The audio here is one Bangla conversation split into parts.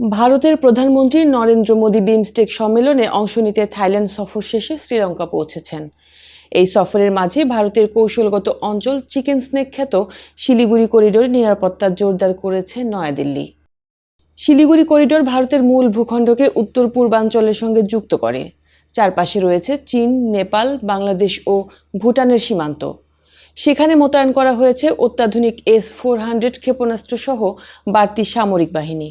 ভারতের প্রধানমন্ত্রী নরেন্দ্র মোদী বিমস্টেক সম্মেলনে অংশ নিতে থাইল্যান্ড সফর শেষে শ্রীলঙ্কা পৌঁছেছেন। এই সফরের মাঝে ভারতের কৌশলগত অঞ্চল চিকেন স্নেক খ্যাত শিলিগুড়ি করিডোর নিরাপত্তা জোরদার করেছে নয়াদিল্লি। শিলিগুড়ি করিডোর ভারতের মূল ভূখণ্ডকে উত্তর পূর্বাঞ্চলের সঙ্গে যুক্ত করে। চারপাশে রয়েছে চীন, নেপাল, বাংলাদেশ ও ভুটানের সীমান্ত। সেখানে মোতায়েন করা হয়েছে অত্যাধুনিক এস ফোর হান্ড্রেড ক্ষেপণাস্ত্রসহ বাড়তি সামরিক বাহিনী।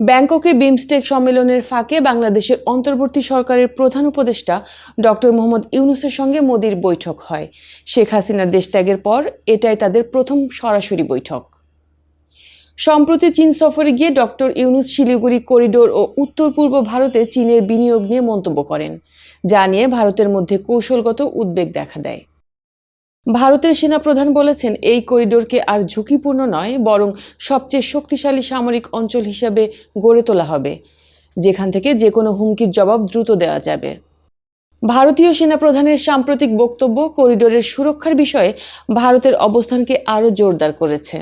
ব্যাংককে বিমস্টেক সম্মেলনের ফাঁকে বাংলাদেশের অন্তর্বর্তী সরকারের প্রধান উপদেষ্টা ডক্টর মোহাম্মদ ইউনুসের সঙ্গে মোদির বৈঠক হয়। শেখ হাসিনার দেশত্যাগের পর এটাই তাদের প্রথম সরাসরি বৈঠক। সম্প্রতি চীন সফরে গিয়ে ডক্টর ইউনুস শিলিগুড়ি করিডোর ও উত্তর পূর্ব ভারতে চীনের বিনিয়োগ নিয়ে মন্তব্য করেন, যা নিয়ে ভারতের মধ্যে কৌশলগত উদ্বেগ দেখা দেয়। ভারতের সেনাপ্রধান বলেছেন, এই করিডোরকে আর ঝুঁকিপূর্ণ নয়, বরং সবচেয়ে শক্তিশালী সামরিক অঞ্চল হিসাবে গড়ে তোলা হবে, যেখান থেকে যে কোনো হুমকির জবাব দ্রুত দেওয়া যাবে। ভারতীয় সেনাপ্রধানের সাম্প্রতিক বক্তব্য করিডোরের সুরক্ষার বিষয়ে ভারতের অবস্থানকে আরও জোরদার করেছে।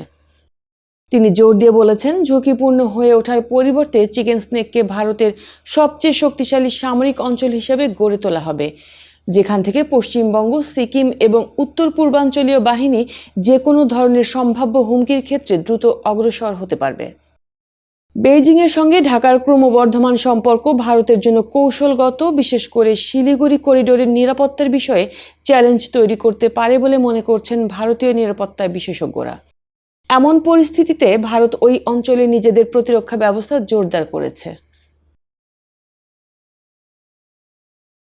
তিনি জোর দিয়ে বলেছেন, ঝুঁকিপূর্ণ হয়ে ওঠার পরিবর্তে চিকেন স্নেককে ভারতের সবচেয়ে শক্তিশালী সামরিক অঞ্চল হিসেবে গড়ে তোলা হবে যেখান থেকে পশ্চিমবঙ্গ, সিকিম এবং উত্তর পূর্বাঞ্চলীয় বাহিনী যে কোনো ধরনের সম্ভাব্য হুমকির ক্ষেত্রে দ্রুত অগ্রসর হতে পারবে। বেইজিংয়ের সঙ্গে ঢাকার ক্রমবর্ধমান সম্পর্ক ভারতের জন্য কৌশলগত, বিশেষ করে শিলিগুড়ি করিডোরের নিরাপত্তার বিষয়ে চ্যালেঞ্জ তৈরি করতে পারে বলে মনে করছেন ভারতীয় নিরাপত্তা বিশেষজ্ঞরা। এমন পরিস্থিতিতে ভারত ওই অঞ্চলে নিজেদের প্রতিরক্ষা ব্যবস্থা জোরদার করেছে।